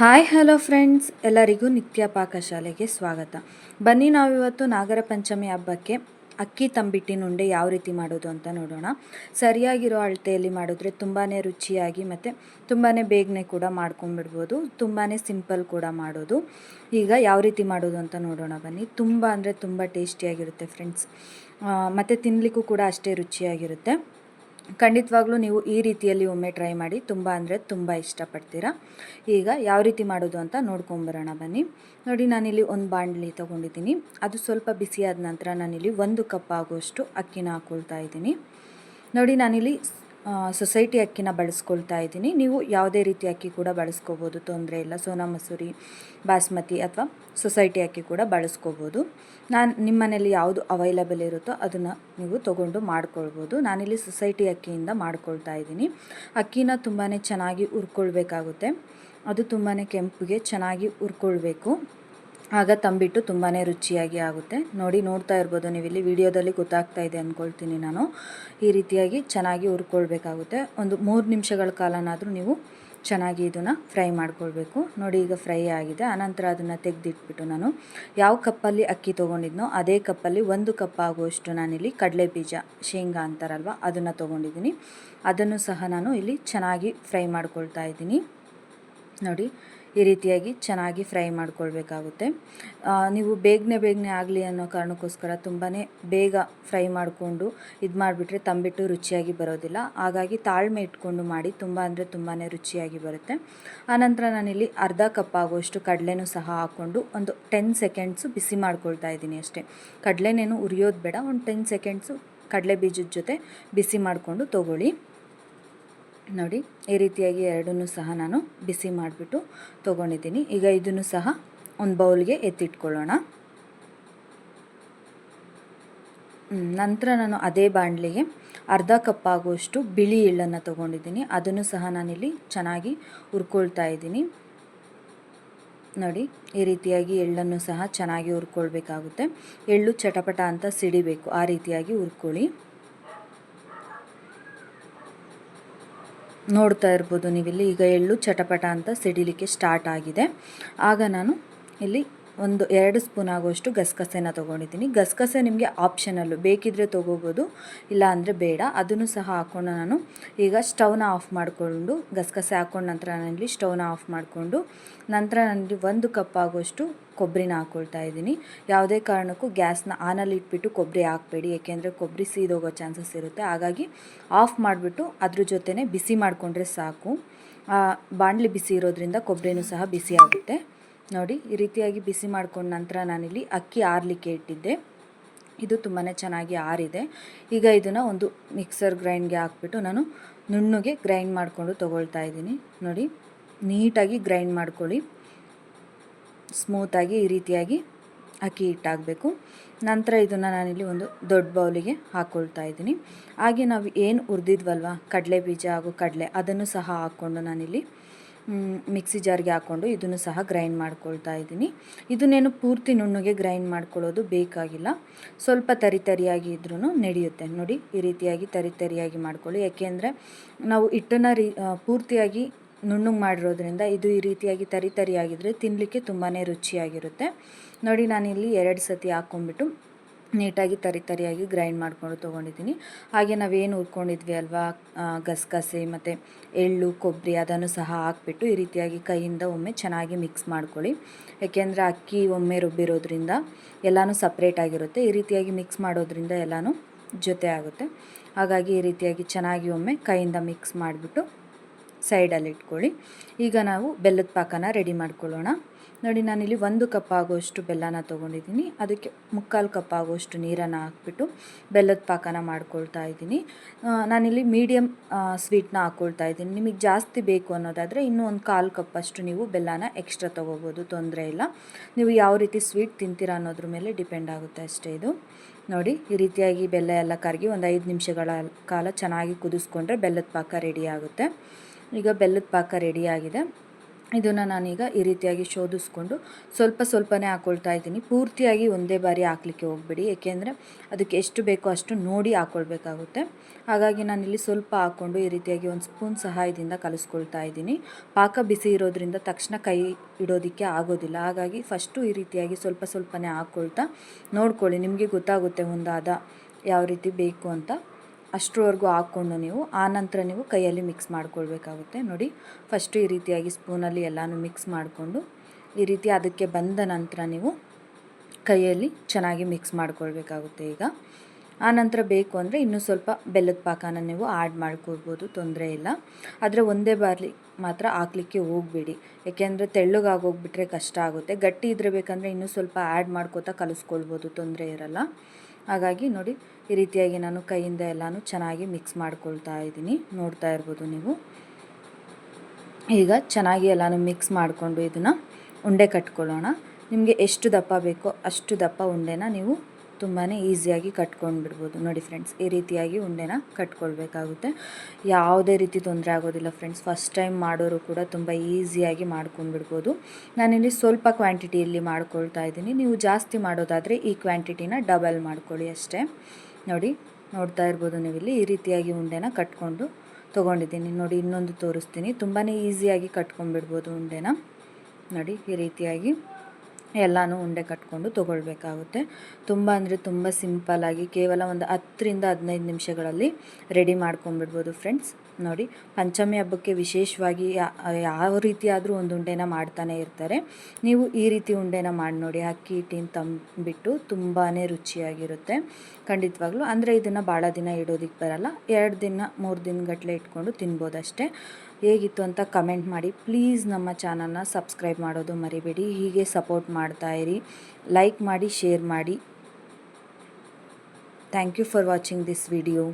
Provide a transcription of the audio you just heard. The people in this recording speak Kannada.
Hi, hello friends. ಎಲ್ಲರಿಗೂ ನಿತ್ಯ ಪಾಕಶಾಲೆಗೆ ಸ್ವಾಗತ. ಬನ್ನಿ ನಾವಿವತ್ತು ನಾಗರ ಪಂಚಮಿ ಹಬ್ಬಕ್ಕೆ ಅಕ್ಕಿ ತಂಬಿಟ್ಟಿನ ಉಂಡೆ ಯಾವ ರೀತಿ ಮಾಡೋದು ಅಂತ ನೋಡೋಣ. ಸರಿಯಾಗಿರೋ ಅಳತೆಯಲ್ಲಿ ಮಾಡಿದ್ರೆ ತುಂಬಾ ರುಚಿಯಾಗಿ ಮತ್ತು ತುಂಬಾ ಬೇಗನೆ ಕೂಡ ಮಾಡ್ಕೊಂಡ್ಬಿಡ್ಬೋದು. ತುಂಬಾ ಸಿಂಪಲ್ ಕೂಡ ಮಾಡೋದು. ಈಗ ಯಾವ ರೀತಿ ಮಾಡೋದು ಅಂತ ನೋಡೋಣ ಬನ್ನಿ. ತುಂಬ ಅಂದರೆ ತುಂಬ ಟೇಸ್ಟಿಯಾಗಿರುತ್ತೆ ಫ್ರೆಂಡ್ಸ್. ಮತ್ತು ತಿನ್ನಲಿಕ್ಕೂ ಕೂಡ ಅಷ್ಟೇ ರುಚಿಯಾಗಿರುತ್ತೆ. ಖಂಡಿತವಾಗ್ಲೂ ನೀವು ಈ ರೀತಿಯಲ್ಲಿ ಒಮ್ಮೆ ಟ್ರೈ ಮಾಡಿ ತುಂಬ ಅಂದರೆ ತುಂಬ ಇಷ್ಟಪಡ್ತೀರಾ. ಈಗ ಯಾವ ರೀತಿ ಮಾಡೋದು ಅಂತ ನೋಡ್ಕೊಂಬರೋಣ ಬನ್ನಿ. ನೋಡಿ, ನಾನಿಲ್ಲಿ ಒಂದು ಬಾಣಲಿ ತೊಗೊಂಡಿದ್ದೀನಿ. ಅದು ಸ್ವಲ್ಪ ಬಿಸಿಯಾದ ನಂತರ ನಾನಿಲ್ಲಿ ಒಂದು ಕಪ್ ಆಗುವಷ್ಟು ಅಕ್ಕಿನ ಹಾಕ್ಕೊಳ್ತಾ ಇದ್ದೀನಿ. ನೋಡಿ, ನಾನಿಲ್ಲಿ ಸೊಸೈಟಿ ಅಕ್ಕಿನ ಬಳಸ್ಕೊಳ್ತಾ ಇದ್ದೀನಿ. ನೀವು ಯಾವುದೇ ರೀತಿ ಅಕ್ಕಿ ಕೂಡ ಬಳಸ್ಕೋಬೋದು, ತೊಂದರೆ ಇಲ್ಲ. ಸೋನಾ ಮಸೂರಿ, ಬಾಸ್ಮತಿ ಅಥವಾ ಸೊಸೈಟಿ ಅಕ್ಕಿ ಕೂಡ ಬಳಸ್ಕೋಬೋದು. ನಾನು ನಿಮ್ಮ ಮನೇಲಿ ಯಾವುದು ಅವೈಲಬಲ್ ಇರುತ್ತೋ ಅದನ್ನು ನೀವು ತೊಗೊಂಡು ಮಾಡ್ಕೊಳ್ಬೋದು. ನಾನಿಲ್ಲಿ ಸೊಸೈಟಿ ಅಕ್ಕಿಯಿಂದ ಮಾಡ್ಕೊಳ್ತಾ ಇದ್ದೀನಿ. ಅಕ್ಕಿನ ತುಂಬಾ ಚೆನ್ನಾಗಿ ಉರ್ಕೊಳ್ಬೇಕಾಗುತ್ತೆ ಅದು ತುಂಬಾ ಕೆಂಪಿಗೆ ಚೆನ್ನಾಗಿ ಹುರ್ಕೊಳ್ಬೇಕು. ಆಗ ತಂಬಿಟ್ಟು ತುಂಬಾ ರುಚಿಯಾಗಿ ಆಗುತ್ತೆ. ನೋಡಿ, ನೋಡ್ತಾ ಇರ್ಬೋದು ನೀವು ಇಲ್ಲಿ ವಿಡಿಯೋದಲ್ಲಿ ಗೊತ್ತಾಗ್ತಾ ಇದೆ ಅಂದ್ಕೊಳ್ತೀನಿ ನಾನು. ಈ ರೀತಿಯಾಗಿ ಚೆನ್ನಾಗಿ ಹುರ್ಕೊಳ್ಬೇಕಾಗುತ್ತೆ. ಒಂದು ಮೂರು ನಿಮಿಷಗಳ ಕಾಲನಾದರೂ ನೀವು ಚೆನ್ನಾಗಿ ಇದನ್ನು ಫ್ರೈ ಮಾಡ್ಕೊಳ್ಬೇಕು. ನೋಡಿ, ಈಗ ಫ್ರೈ ಆಗಿದೆ. ಆನಂತರ ಅದನ್ನು ತೆಗೆದಿಟ್ಬಿಟ್ಟು ನಾನು ಯಾವ ಕಪ್ಪಲ್ಲಿ ಅಕ್ಕಿ ತೊಗೊಂಡಿದ್ನೋ ಅದೇ ಕಪ್ಪಲ್ಲಿ ಒಂದು ಕಪ್ ಆಗುವಷ್ಟು ನಾನಿಲ್ಲಿ ಕಡಲೆ ಬೀಜ ಶೇಂಗಾ ಅಂತಾರಲ್ವ, ಅದನ್ನು ತೊಗೊಂಡಿದ್ದೀನಿ. ಅದನ್ನು ಸಹ ನಾನು ಇಲ್ಲಿ ಚೆನ್ನಾಗಿ ಫ್ರೈ ಮಾಡ್ಕೊಳ್ತಾ ಇದ್ದೀನಿ. ನೋಡಿ ಈ ರೀತಿಯಾಗಿ ಚೆನ್ನಾಗಿ ಫ್ರೈ ಮಾಡ್ಕೊಳ್ಬೇಕಾಗುತ್ತೆ. ನೀವು ಬೇಗನೆ ಬೇಗನೆ ಆಗಲಿ ಅನ್ನೋ ಕಾರಣಕ್ಕೋಸ್ಕರ ತುಂಬಾ ಬೇಗ ಫ್ರೈ ಮಾಡಿಕೊಂಡು ಇದು ಮಾಡಿಬಿಟ್ರೆ ತಂಬಿಟ್ಟು ರುಚಿಯಾಗಿ ಬರೋದಿಲ್ಲ. ಹಾಗಾಗಿ ತಾಳ್ಮೆ ಇಟ್ಕೊಂಡು ಮಾಡಿ ತುಂಬ ಅಂದರೆ ತುಂಬಾ ರುಚಿಯಾಗಿ ಬರುತ್ತೆ. ಆನಂತರ ನಾನಿಲ್ಲಿ ಅರ್ಧ ಕಪ್ ಆಗುವಷ್ಟು ಕಡಲೆನೂ ಸಹ ಹಾಕ್ಕೊಂಡು ಒಂದು ಟೆನ್ ಸೆಕೆಂಡ್ಸು ಬಿಸಿ ಮಾಡ್ಕೊಳ್ತಾ ಇದ್ದೀನಿ ಅಷ್ಟೇ. ಕಡಲೆನೇನು ಉರಿಯೋದು ಬೇಡ, ಒಂದು ಟೆನ್ ಸೆಕೆಂಡ್ಸು ಕಡಲೆ ಬೀಜದ ಜೊತೆ ಬಿಸಿ ಮಾಡಿಕೊಂಡು ತೊಗೊಳ್ಳಿ. ನೋಡಿ, ಈ ರೀತಿಯಾಗಿ ಎರಡನ್ನು ಸಹ ನಾನು ಬಿಸಿ ಮಾಡಿಬಿಟ್ಟು ತೊಗೊಂಡಿದ್ದೀನಿ. ಈಗ ಇದನ್ನು ಸಹ ಒಂದು ಬೌಲ್ಗೆ ಎತ್ತಿಟ್ಕೊಳ್ಳೋಣ. ನಂತರ ನಾನು ಅದೇ ಬಾಣಲೆಗೆ ಅರ್ಧ ಕಪ್ ಆಗುವಷ್ಟು ಬಿಳಿ ಎಳ್ಳನ್ನು ತೊಗೊಂಡಿದ್ದೀನಿ. ಅದನ್ನು ಸಹ ನಾನಿಲ್ಲಿ ಚೆನ್ನಾಗಿ ಹುರ್ಕೊಳ್ತಾ ಇದ್ದೀನಿ. ನೋಡಿ, ಈ ರೀತಿಯಾಗಿ ಎಳ್ಳನ್ನು ಸಹ ಚೆನ್ನಾಗಿ ಹುರ್ಕೊಳ್ಬೇಕಾಗುತ್ತೆ. ಎಳ್ಳು ಚಟಪಟ ಅಂತ ಸಿಡಿಬೇಕು. ಆ ರೀತಿಯಾಗಿ ಹುರ್ಕೊಳ್ಳಿ. ನೋಡ್ತಾ ಇರ್ಬೋದು ನೀವಿಲ್ಲಿ. ಈಗ ಎಳ್ಳು ಚಟಪಟ ಅಂತ ಸಿಡಿಲಿಕ್ಕೆ ಸ್ಟಾರ್ಟ್ ಆಗಿದೆ. ಆಗ ನಾನು ಇಲ್ಲಿ ಒಂದು ಎರಡು ಸ್ಪೂನ್ ಆಗುವಷ್ಟು ಗಸಗಸೆನ ತೊಗೊಂಡಿದ್ದೀನಿ. ಗಸಗಸೆ ನಿಮಗೆ ಆಪ್ಷನಲ್ಲು. ಬೇಕಿದ್ರೆ ತೊಗೋಬೋದು, ಇಲ್ಲ ಅಂದರೆ ಬೇಡ. ಅದನ್ನು ಸಹ ಹಾಕ್ಕೊಂಡು ನಾನು ಈಗ ಸ್ಟವ್ನ ಆಫ್ ಮಾಡಿಕೊಂಡು, ಗಸಗಸೆ ಹಾಕ್ಕೊಂಡು ನಂತರ ನಾನಿಲ್ಲಿ ಸ್ಟವ್ನ ಆಫ್ ಮಾಡಿಕೊಂಡು, ನಂತರ ನನಗೆ ಒಂದು ಕಪ್ ಆಗುವಷ್ಟು ಕೊಬ್ಬರಿನ ಹಾಕ್ಕೊಳ್ತಾ ಇದ್ದೀನಿ. ಯಾವುದೇ ಕಾರಣಕ್ಕೂ ಗ್ಯಾಸ್ನ ಆನಲ್ಲಿ ಇಟ್ಬಿಟ್ಟು ಕೊಬ್ಬರಿ ಹಾಕಬೇಡಿ, ಏಕೆಂದರೆ ಕೊಬ್ಬರಿ ಸೀದೋಗೋ ಚಾನ್ಸಸ್ ಇರುತ್ತೆ. ಹಾಗಾಗಿ ಆಫ್ ಮಾಡಿಬಿಟ್ಟು ಅದ್ರ ಜೊತೆನೇ ಬಿಸಿ ಮಾಡಿಕೊಂಡ್ರೆ ಸಾಕು. ಬಾಣಲಿ ಬಿಸಿ ಇರೋದ್ರಿಂದ ಕೊಬ್ಬರಿನೂ ಸಹ ಬಿಸಿ ಆಗುತ್ತೆ. ನೋಡಿ, ಈ ರೀತಿಯಾಗಿ ಬಿಸಿ ಮಾಡ್ಕೊಂಡ ನಂತರ ನಾನಿಲ್ಲಿ ಅಕ್ಕಿ ಆರಲಿಕ್ಕೆ ಇಟ್ಟಿದ್ದೆ. ಇದು ತುಂಬಾ ಚೆನ್ನಾಗಿ ಆರಿದೆ. ಈಗ ಇದನ್ನು ಒಂದು ಮಿಕ್ಸರ್ ಗ್ರೈಂಡ್ಗೆ ಹಾಕ್ಬಿಟ್ಟು ನಾನು ನುಣ್ಣಗೆ ಗ್ರೈಂಡ್ ಮಾಡಿಕೊಂಡು ತೊಗೊಳ್ತಾ ಇದ್ದೀನಿ. ನೋಡಿ, ನೀಟಾಗಿ ಗ್ರೈಂಡ್ ಮಾಡ್ಕೊಳ್ಳಿ. ಸ್ಮೂತಾಗಿ ಈ ರೀತಿಯಾಗಿ ಅಕ್ಕಿ ಹಿಟ್ಟಾಗಬೇಕು. ನಂತರ ಇದನ್ನು ನಾನಿಲ್ಲಿ ಒಂದು ದೊಡ್ಡ ಬೌಲಿಗೆ ಹಾಕ್ಕೊಳ್ತಾ ಇದ್ದೀನಿ. ಹಾಗೆ ನಾವು ಏನು ಉರಿದಿದ್ವಲ್ವ ಕಡಲೆ ಬೀಜ ಹಾಗೂ ಕಡಲೆ, ಅದನ್ನು ಸಹ ಹಾಕ್ಕೊಂಡು ನಾನಿಲ್ಲಿ ಮಿಕ್ಸಿ ಜಾರ್ಗೆ ಹಾಕ್ಕೊಂಡು ಇದನ್ನು ಸಹ ಗ್ರೈಂಡ್ ಮಾಡ್ಕೊಳ್ತಾ ಇದ್ದೀನಿ. ಇದನ್ನೇನು ಪೂರ್ತಿ ನುಣ್ಣಗೆ ಗ್ರೈಂಡ್ ಮಾಡ್ಕೊಳ್ಳೋದು ಬೇಕಾಗಿಲ್ಲ. ಸ್ವಲ್ಪ ತರಿ ತರಿಯಾಗಿ ಇದ್ರೂ ನಡೆಯುತ್ತೆ. ನೋಡಿ, ಈ ರೀತಿಯಾಗಿ ತರಿ ತರಿಯಾಗಿ ಮಾಡ್ಕೊಳ್ಳಿ. ಯಾಕೆಂದರೆ ನಾವು ಹಿಟ್ಟನ್ನು ರೀ ಪೂರ್ತಿಯಾಗಿ ನುಣ್ಣಗೆ ಮಾಡಿರೋದ್ರಿಂದ ಇದು ಈ ರೀತಿಯಾಗಿ ತರಿ ತರಿಯಾಗಿದ್ದರೆ ತಿನ್ನಲಿಕ್ಕೆ ತುಂಬಾ ರುಚಿಯಾಗಿರುತ್ತೆ. ನೋಡಿ, ನಾನಿಲ್ಲಿ ಎರಡು ಸತಿ ಹಾಕ್ಕೊಂಬಿಟ್ಟು ನೀಟಾಗಿ ತರಿ ತರಿಯಾಗಿ ಗ್ರೈಂಡ್ ಮಾಡಿಕೊಂಡು ತೊಗೊಂಡಿದ್ದೀನಿ. ಹಾಗೆ ನಾವೇನು ಹುರ್ಕೊಂಡಿದ್ವಿ ಅಲ್ವಾ? ಗಸಗಸೆ ಮತ್ತು ಎಳ್ಳು ಕೊಬ್ಬರಿ ಅದನ್ನು ಸಹ ಹಾಕ್ಬಿಟ್ಟು ಈ ರೀತಿಯಾಗಿ ಕೈಯಿಂದ ಒಮ್ಮೆ ಚೆನ್ನಾಗಿ ಮಿಕ್ಸ್ ಮಾಡ್ಕೊಳ್ಳಿ. ಯಾಕೆಂದರೆ ಅಕ್ಕಿ ಒಮ್ಮೆ ರುಬ್ಬಿರೋದ್ರಿಂದ ಎಲ್ಲನೂ ಸಪ್ರೇಟಾಗಿರುತ್ತೆ ಈ ರೀತಿಯಾಗಿ ಮಿಕ್ಸ್ ಮಾಡೋದ್ರಿಂದ ಎಲ್ಲನೂ ಜೊತೆ ಆಗುತ್ತೆ. ಹಾಗಾಗಿ ಈ ರೀತಿಯಾಗಿ ಚೆನ್ನಾಗಿ ಒಮ್ಮೆ ಕೈಯಿಂದ ಮಿಕ್ಸ್ ಮಾಡಿಬಿಟ್ಟು ಸೈಡಲ್ಲಿ ಇಟ್ಕೊಳ್ಳಿ ಈಗ ನಾವು ಬೆಲ್ಲದ ಪಾಕನ ರೆಡಿ ಮಾಡ್ಕೊಳ್ಳೋಣ. ನೋಡಿ, ನಾನಿಲ್ಲಿ ಒಂದು ಕಪ್ ಆಗುವಷ್ಟು ಬೆಲ್ಲನ ತೊಗೊಂಡಿದ್ದೀನಿ. ಅದಕ್ಕೆ ಮುಕ್ಕಾಲು ಕಪ್ ಆಗುವಷ್ಟು ನೀರನ್ನು ಹಾಕ್ಬಿಟ್ಟು ಬೆಲ್ಲದ ಪಾಕನ ಮಾಡ್ಕೊಳ್ತಾ ಇದ್ದೀನಿ. ನಾನಿಲ್ಲಿ ಮೀಡಿಯಮ್ ಸ್ವೀಟ್ನ ಹಾಕ್ಕೊಳ್ತಾ ಇದ್ದೀನಿ. ನಿಮಗೆ ಜಾಸ್ತಿ ಬೇಕು ಅನ್ನೋದಾದರೆ ಇನ್ನೂ ಒಂದು ಕಾಲು ಕಪ್ಪಷ್ಟು ನೀವು ಬೆಲ್ಲನ ಎಕ್ಸ್ಟ್ರಾ ತೊಗೋಬೋದು, ತೊಂದರೆ ಇಲ್ಲ. ನೀವು ಯಾವ ರೀತಿ ಸ್ವೀಟ್ ತಿಂತೀರಾ ಅನ್ನೋದ್ರ ಮೇಲೆ ಡಿಪೆಂಡ್ ಆಗುತ್ತೆ ಅಷ್ಟೇ ಇದು. ನೋಡಿ, ಈ ರೀತಿಯಾಗಿ ಬೆಲ್ಲ ಎಲ್ಲ ಕರಗಿ ಒಂದು ಐದು ನಿಮಿಷಗಳ ಕಾಲ ಚೆನ್ನಾಗಿ ಕುದಿಸ್ಕೊಂಡ್ರೆ ಬೆಲ್ಲದ ಪಾಕ ರೆಡಿ ಆಗುತ್ತೆ. ಈಗ ಬೆಲ್ಲದ ಪಾಕ ರೆಡಿಯಾಗಿದೆ ಇದನ್ನು ನಾನೀಗ ಈ ರೀತಿಯಾಗಿ ಶೋಧಿಸ್ಕೊಂಡು ಸ್ವಲ್ಪ ಸ್ವಲ್ಪನೇ ಹಾಕ್ಕೊಳ್ತಾ ಇದ್ದೀನಿ. ಪೂರ್ತಿಯಾಗಿ ಒಂದೇ ಬಾರಿ ಹಾಕ್ಲಿಕ್ಕೆ ಹೋಗಬೇಡಿ. ಏಕೆಂದರೆ ಅದಕ್ಕೆ ಎಷ್ಟು ಬೇಕೋ ಅಷ್ಟು ನೋಡಿ ಹಾಕ್ಕೊಳ್ಬೇಕಾಗುತ್ತೆ ಹಾಗಾಗಿ ನಾನಿಲ್ಲಿ ಸ್ವಲ್ಪ ಹಾಕ್ಕೊಂಡು ಈ ರೀತಿಯಾಗಿ ಒಂದು ಸ್ಪೂನ್ ಸಹಾಯದಿಂದ ಕಲಿಸ್ಕೊಳ್ತಾ ಇದ್ದೀನಿ. ಪಾಕ ಬಿಸಿ ಇರೋದ್ರಿಂದ ತಕ್ಷಣ ಕೈ ಇಡೋದಕ್ಕೆ ಆಗೋದಿಲ್ಲ. ಹಾಗಾಗಿ ಫಸ್ಟು ಈ ರೀತಿಯಾಗಿ ಸ್ವಲ್ಪ ಸ್ವಲ್ಪನೇ ಹಾಕ್ಕೊಳ್ತಾ ನೋಡ್ಕೊಳ್ಳಿ. ನಿಮಗೆ ಗೊತ್ತಾಗುತ್ತೆ ಒಂದಾದ ಯಾವ ರೀತಿ ಬೇಕು ಅಂತ. ಅಷ್ಟರವರೆಗೂ ಹಾಕ್ಕೊಂಡು ನೀವು ಆನಂತರ ನೀವು ಕೈಯಲ್ಲಿ ಮಿಕ್ಸ್ ಮಾಡ್ಕೊಳ್ಬೇಕಾಗುತ್ತೆ. ನೋಡಿ ಫಸ್ಟು ಈ ರೀತಿಯಾಗಿ ಸ್ಪೂನಲ್ಲಿ ಎಲ್ಲನೂ ಮಿಕ್ಸ್ ಮಾಡಿಕೊಂಡು, ಈ ರೀತಿ ಅದಕ್ಕೆ ಬಂದ ನಂತರ ನೀವು ಕೈಯಲ್ಲಿ ಚೆನ್ನಾಗಿ ಮಿಕ್ಸ್ ಮಾಡ್ಕೊಳ್ಬೇಕಾಗುತ್ತೆ ಈಗ. ಆನಂತರ ಬೇಕು ಅಂದರೆ ಇನ್ನೂ ಸ್ವಲ್ಪ ಬೆಲ್ಲದ ಪಾಕನ ನೀವು ಆ್ಯಡ್ ಮಾಡ್ಕೊಳ್ಬೋದು, ತೊಂದರೆ ಇಲ್ಲ. ಆದರೆ ಒಂದೇ ಬಾರಿ ಮಾತ್ರ ಹಾಕ್ಲಿಕ್ಕೆ ಹೋಗಬೇಡಿ. ಯಾಕೆಂದರೆ ತೆಳ್ಳಗಾಗೋಗ್ಬಿಟ್ರೆ ಕಷ್ಟ ಆಗುತ್ತೆ. ಗಟ್ಟಿ ಇದ್ರೆ ಬೇಕಂದರೆ ಇನ್ನೂ ಸ್ವಲ್ಪ ಆ್ಯಡ್ ಮಾಡ್ಕೋತಾ ಕಲಿಸ್ಕೊಳ್ಬೋದು, ತೊಂದರೆ ಇರಲ್ಲ. ಹಾಗಾಗಿ ನೋಡಿ, ಈ ರೀತಿಯಾಗಿ ನಾನು ಕೈಯಿಂದ ಎಲ್ಲನೂ ಚೆನ್ನಾಗಿ ಮಿಕ್ಸ್ ಮಾಡ್ಕೊಳ್ತಾ ಇದ್ದೀನಿ. ನೋಡ್ತಾ ಇರ್ಬೋದು ನೀವು. ಈಗ ಚೆನ್ನಾಗಿ ಎಲ್ಲನೂ ಮಿಕ್ಸ್ ಮಾಡಿಕೊಂಡು ಇದನ್ನು ಉಂಡೆ ಕಟ್ಕೊಳ್ಳೋಣ. ನಿಮಗೆ ಎಷ್ಟು ದಪ್ಪ ಬೇಕೋ ಅಷ್ಟು ದಪ್ಪ ಉಂಡೆನ ನೀವು ತುಂಬಾ ಈಸಿಯಾಗಿ ಕಟ್ಕೊಂಡ್ಬಿಡ್ಬೋದು. ನೋಡಿ ಫ್ರೆಂಡ್ಸ್ ಈ ರೀತಿಯಾಗಿ ಉಂಡೆನ ಕಟ್ಕೊಳ್ಬೇಕಾಗುತ್ತೆ. ಯಾವುದೇ ರೀತಿ ತೊಂದರೆ ಆಗೋದಿಲ್ಲ ಫ್ರೆಂಡ್ಸ್ ಫಸ್ಟ್ ಟೈಮ್ ಮಾಡೋರು ಕೂಡ ತುಂಬ ಈಸಿಯಾಗಿ ಮಾಡ್ಕೊಂಡ್ಬಿಡ್ಬೋದು. ನಾನಿಲ್ಲಿ ಸ್ವಲ್ಪ ಕ್ವಾಂಟಿಟಿಯಲ್ಲಿ ಮಾಡ್ಕೊಳ್ತಾ ಇದ್ದೀನಿ. ನೀವು ಜಾಸ್ತಿ ಮಾಡೋದಾದರೆ ಈ ಕ್ವಾಂಟಿಟಿನ ಡಬಲ್ ಮಾಡ್ಕೊಳ್ಳಿ ಅಷ್ಟೇ. ನೋಡಿ, ನೋಡ್ತಾ ಇರ್ಬೋದು ನೀವಿಲ್ಲಿ ಈ ರೀತಿಯಾಗಿ ಉಂಡೆನ ಕಟ್ಕೊಂಡು ತೊಗೊಂಡಿದ್ದೀನಿ. ನೋಡಿ, ಇನ್ನೊಂದು ತೋರಿಸ್ತೀನಿ. ತುಂಬಾ ಈಸಿಯಾಗಿ ಕಟ್ಕೊಂಡ್ಬಿಡ್ಬೋದು ಉಂಡೆನ. ನೋಡಿ, ಈ ರೀತಿಯಾಗಿ. ಎಲ್ಲನೂ ಉಂಡೆ ಕಟ್ಕೊಂಡು ತೊಗೊಳ್ಬೇಕಾಗುತ್ತೆ. ತುಂಬ ಅಂದರೆ ತುಂಬ ಸಿಂಪಲ್ಲಾಗಿ ಕೇವಲ ಒಂದು ಹತ್ತರಿಂದ ಹದಿನೈದು ನಿಮಿಷಗಳಲ್ಲಿ ರೆಡಿ ಮಾಡ್ಕೊಂಡ್ಬಿಡ್ಬೋದು ಫ್ರೆಂಡ್ಸ್. ನೋಡಿ, ಪಂಚಮಿ ಹಬ್ಬಕ್ಕೆ ವಿಶೇಷವಾಗಿ ಯಾವ ರೀತಿಯಾದರೂ ಒಂದು ಉಂಡೆನ ಮಾಡ್ತಾನೆ ಇರ್ತಾರೆ. ನೀವು ಈ ರೀತಿ ಉಂಡೆನ ಮಾಡಿ ನೋಡಿ, ಅಕ್ಕಿ, ಹಿಟ್ಟಿನ ತಂಬಿಟ್ಟು ತುಂಬಾ ರುಚಿಯಾಗಿರುತ್ತೆ. ಖಂಡಿತವಾಗ್ಲೂ, ಅಂದರೆ ಇದನ್ನು ಭಾಳ ದಿನ ಇಡೋದಕ್ಕೆ ಬರಲ್ಲ. ಎರಡು ದಿನ, ಮೂರು ದಿನಗಟ್ಟಲೆ ಇಟ್ಕೊಂಡು ತಿನ್ಬೋದಷ್ಟೇ. ಹೇಗಿತ್ತು ಅಂತ ಕಮೆಂಟ್ ಮಾಡಿ. ಪ್ಲೀಸ್ ನಮ್ಮ ಚಾನಲ್ನ ಸಬ್ಸ್ಕ್ರೈಬ್ ಮಾಡೋದು ಮರಿಬೇಡಿ. ಹೀಗೆ ಸಪೋರ್ಟ್ ಮಾಡ್ತಾಯಿರಿ ಲೈಕ್ ಮಾಡಿ, ಶೇರ್ ಮಾಡಿ. Thank you for watching this video.